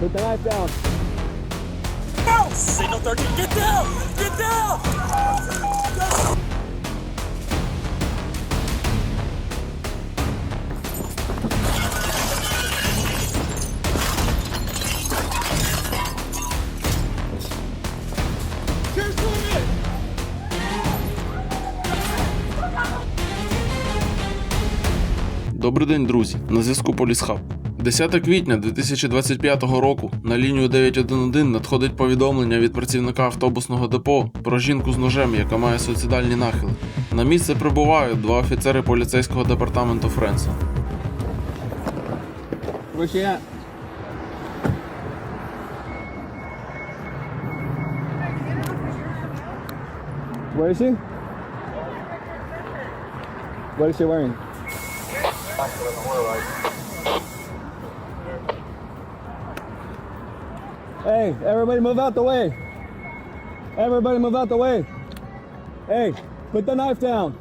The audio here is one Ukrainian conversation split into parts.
Put the knife down. No! Signal 13, get down! Get down! Добрий день, друзі! На зв'язку Полісхаб. 10 квітня 2025 року на лінію 911 надходить повідомлення від працівника автобусного депо про жінку з ножем, яка має суїцидальні нахили. На місце прибувають два офіцери поліцейського департаменту Френса. Where is she? What is she wearing? Hey, everybody move out the way. Everybody move out the way. Hey, put the knife down.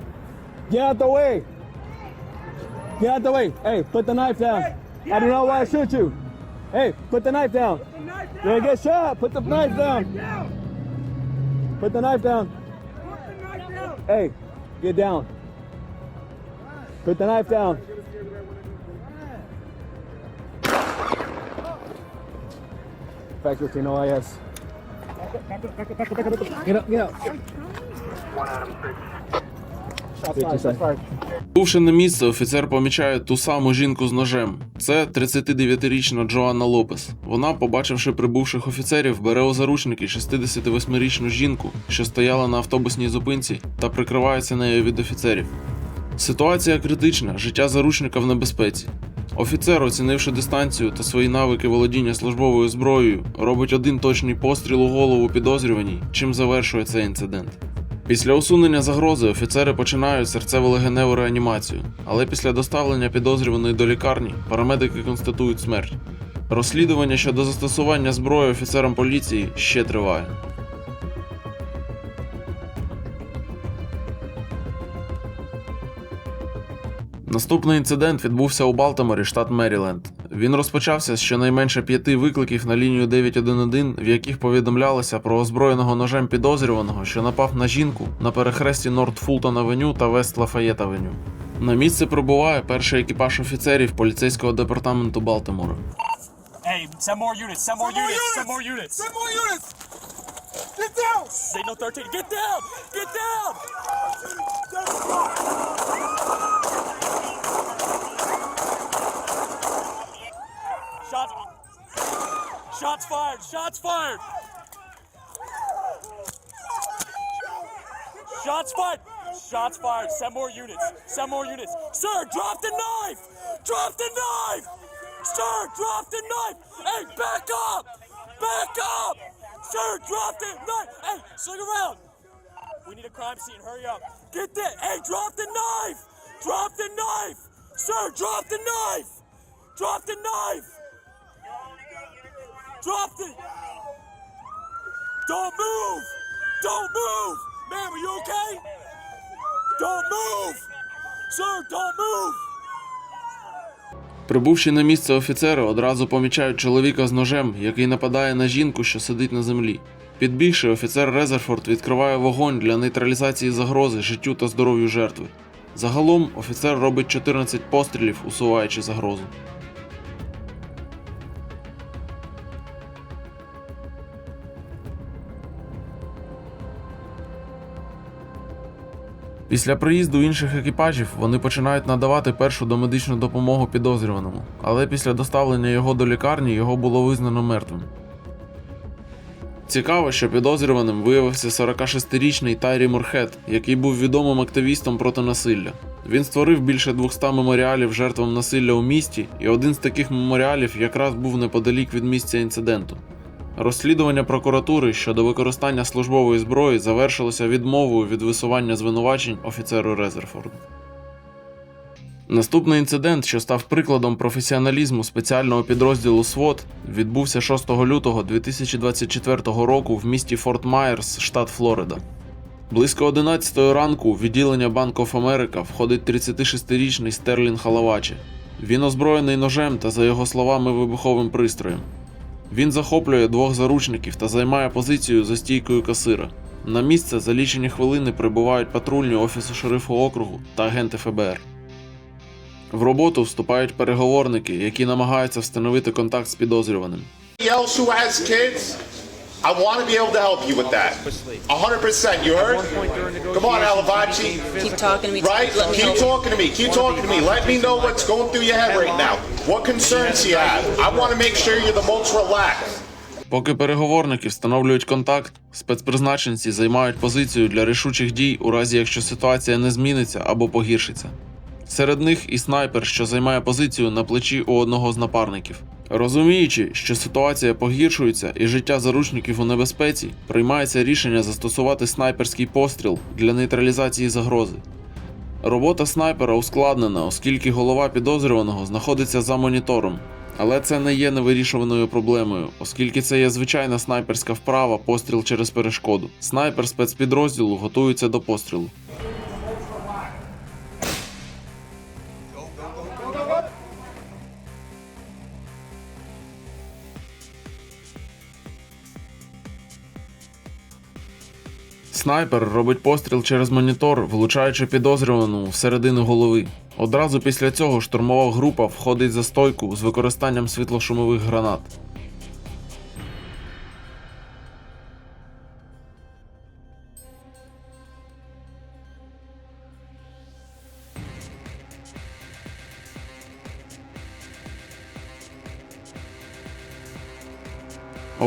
Get out the way. Get out the way. Hey, put the knife down. I do not know why I shoot you. Hey, put the knife down. You're gonna get shot. Put the knife down. Put the knife down. Hey, get down. Put the knife down. Faculty, no IS. Get up, get up. Бувши на місце, офіцер помічає ту саму жінку з ножем. Це 39-річна Джоанна Лопес. Вона, побачивши прибувших офіцерів, бере у заручники 68-річну жінку, що стояла на автобусній зупинці, та прикривається нею від офіцерів. Ситуація критична, життя заручника в небезпеці. Офіцер, оцінивши дистанцію та свої навики володіння службовою зброєю, робить один точний постріл у голову підозрюваній, чим завершує цей інцидент. Після усунення загрози офіцери починають серцево-легеневу реанімацію, але після доставлення підозрюваної до лікарні парамедики констатують смерть. Розслідування щодо застосування зброї офіцерам поліції ще триває. Наступний інцидент відбувся у Балтиморі, штат Меріленд. Він розпочався з щонайменше п'яти викликів на лінію 911, в яких повідомлялося про озброєного ножем підозрюваного, що напав на жінку на перехресті Норт Фултон Авеню та Вест Лафаєт Авеню. На місце прибуває перший екіпаж офіцерів поліцейського департаменту Балтимора. Hey, send more units, send more units, send more units! Send more units! Get down! Signal 13, get down! Get down! Shots fired! Shots fired! Shots fired! Shots fired! Send more units! Send more units! Sir, drop the knife! Drop the knife! Sir, drop the knife! Hey, back up! Back up! Sir, drop the knife! Hey, swing around! We need a crime scene. Hurry up! Get that! Hey, drop the knife! Drop the knife! Sir, drop the knife! Drop the knife! Drop the. Don't move! Don't move! Ma'am, are you okay? Don't move! Sir, don't move! Прибувши на місце офіцери, одразу помічають чоловіка з ножем, який нападає на жінку, що сидить на землі. Підбігши, офіцер Резерфорд відкриває вогонь для нейтралізації загрози життю та здоров'ю жертви. Загалом офіцер робить 14 пострілів, усуваючи загрозу. Після приїзду інших екіпажів вони починають надавати першу домедичну допомогу підозрюваному, але після доставлення його до лікарні його було визнано мертвим. Цікаво, що підозрюваним виявився 46-річний Тайрі Мурхет, який був відомим активістом проти насилля. Він створив більше 200 меморіалів жертвам насилля у місті, і один з таких меморіалів якраз був неподалік від місця інциденту. Розслідування прокуратури щодо використання службової зброї завершилося відмовою від висування звинувачень офіцеру Резерфорду. Наступний інцидент, що став прикладом професіоналізму спеціального підрозділу СВОТ, відбувся 6 лютого 2024 року в місті Форт Майерс, штат Флорида. Близько 11 ранку в відділення Bank of America входить 36-річний Стерлін Халавачі. Він озброєний ножем та, за його словами, вибуховим пристроєм. Він захоплює двох заручників та займає позицію за стійкою касира. На місце за лічені хвилини прибувають патрульні офісу шерифу округу та агенти ФБР. В роботу вступають переговорники, які намагаються встановити контакт з підозрюваним. I want to be able to help you with that. 100%, you heard? Come on, Alavachi. Keep talking to me. Right? Let me Keep help. talking to me. Keep talking to me. Let me know what's going through your head right now. What concerns you have. I want to make sure you're the most relaxed. Поки переговорники встановлюють контакт, спецпризначенці займають позицію для рішучих дій у разі якщо ситуація не зміниться або погіршиться. Серед них і снайпер, що займає позицію на плечі у одного з напарників. Розуміючи, що ситуація погіршується і життя заручників у небезпеці, приймається рішення застосувати снайперський постріл для нейтралізації загрози. Робота снайпера ускладнена, оскільки голова підозрюваного знаходиться за монітором. Але це не є невирішуваною проблемою, оскільки це є звичайна снайперська вправа постріл через перешкоду. Снайпер спецпідрозділу готується до пострілу. Снайпер робить постріл через монітор, влучаючи підозрювану всередину голови. Одразу після цього штурмова група входить за стойку з використанням світлошумових гранат.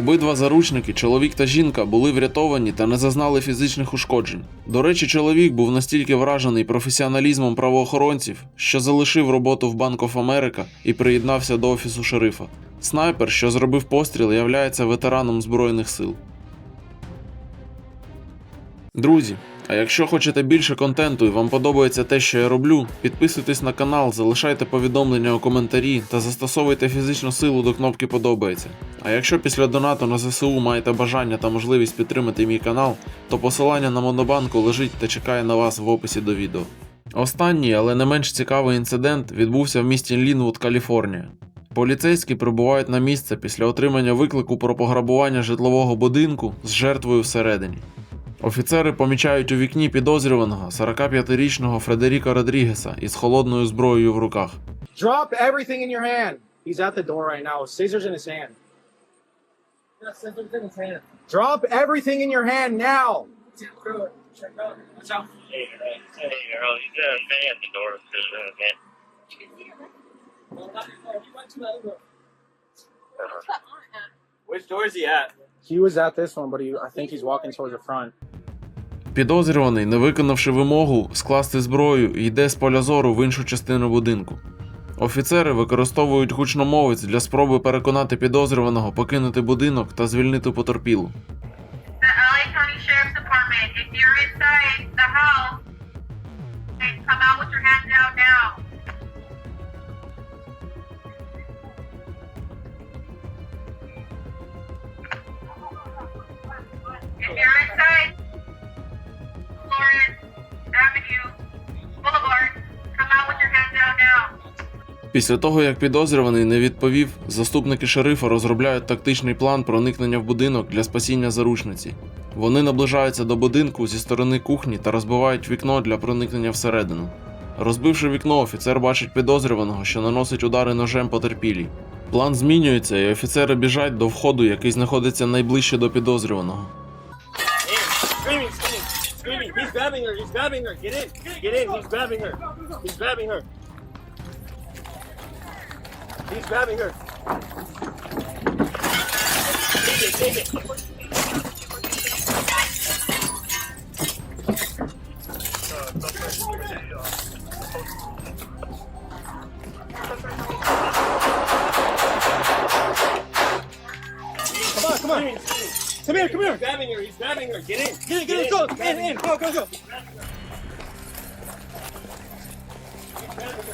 Обидва заручники, чоловік та жінка, були врятовані та не зазнали фізичних ушкоджень. До речі, чоловік був настільки вражений професіоналізмом правоохоронців, що залишив роботу в Bank of America і приєднався до офісу шерифа. Снайпер, що зробив постріл, являється ветераном Збройних сил. Друзі, а якщо хочете більше контенту і вам подобається те, що я роблю, підписуйтесь на канал, залишайте повідомлення у коментарі та застосовуйте фізичну силу до кнопки подобається. А якщо після донату на ЗСУ маєте бажання та можливість підтримати мій канал, то посилання на Монобанку лежить та чекає на вас в описі до відео. Останній, але не менш цікавий інцидент відбувся в місті Лінвуд, Каліфорнія. Поліцейські прибувають на місце після отримання виклику про пограбування житлового будинку з жертвою всередині. Офіцери помічають у вікні підозрюваного 45-річного Фредеріка Родрігеса із холодною зброєю в руках. Drop everything in your hand. He's at the door right now with scissors in his hand. Drop everything in your hand now. Oh. Which door is he at? He was at this one, but he, I think he's walking towards the front. Підозрюваний, не виконавши вимогу скласти зброю, йде з поля зору в іншу частину будинку. Офіцери використовують гучномовець для спроби переконати підозрюваного покинути будинок та звільнити потерпілу. If you're inside Після того, як підозрюваний не відповів, заступники шерифа розробляють тактичний план проникнення в будинок для спасіння заручниці. Вони наближаються до будинку зі сторони кухні та розбивають вікно для проникнення всередину. Розбивши вікно, офіцер бачить підозрюваного, що наносить удари ножем потерпілій. План змінюється, і офіцери біжать до входу, який знаходиться найближче до підозрюваного. He's grabbing her. He's grabbing her. Get in. Get in. He's grabbing her. He's grabbing her. He's grabbing her. Take it, take it. Come on, come on. Come here, come here. He's grabbing her. He's grabbing her. Get in. Get in, get in, go, in, in, go, go, go. Sheriff's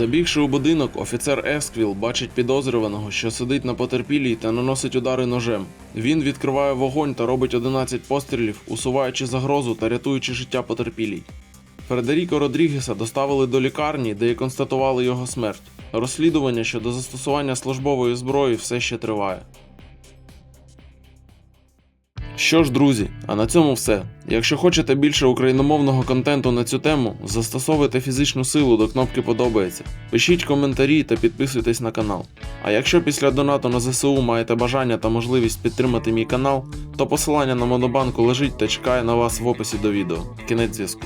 Забігши у будинок, офіцер Есквіл бачить підозрюваного, що сидить на потерпілій та наносить удари ножем. Він відкриває вогонь та робить 11 пострілів, усуваючи загрозу та рятуючи життя потерпілій. Фредеріко Родрігеса доставили до лікарні, де й констатували його смерть. Розслідування щодо застосування службової зброї все ще триває. Що ж, друзі, а на цьому все. Якщо хочете більше україномовного контенту на цю тему, застосовуйте фізичну силу до кнопки Подобається, пишіть коментарі та підписуйтесь на канал. А якщо після донату на ЗСУ маєте бажання та можливість підтримати мій канал, то посилання на Монобанку лежить та чекає на вас в описі до відео. Кінець зв'язку.